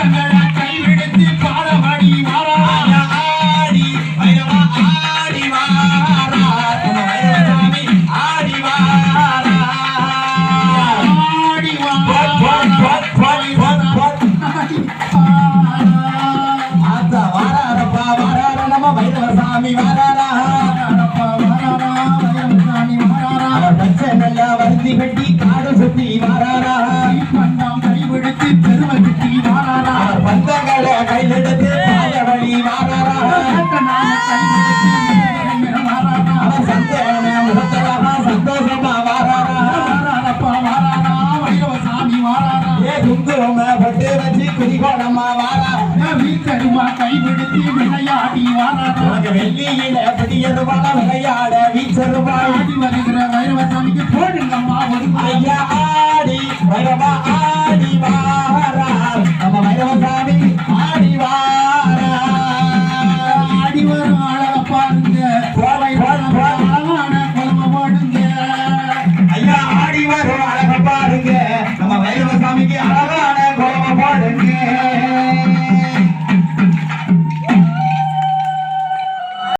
வாரா. வாரா. வாராரப்பா வாரார. பச்சை நல்ல கட்டி காடு சுத்தி வாராரா. ஏ குங்கும பட்டு வச்சு குதிகோணமா வாரா கைவிடுத்து விளையாடி வாராரா உனக்கு வெள்ளியில பிடியருவான விளையாட வீச்சருவாய் ஆடி வருகிற வைரவசாமிக்கு போடுங்கம்மா ஒரு ஐயா ஆடி வைரவா ஆடி வாரா நம்ம வைரவசாமி ஆடி வாரா ஆடி வரும் அழக ஐயா ஆடி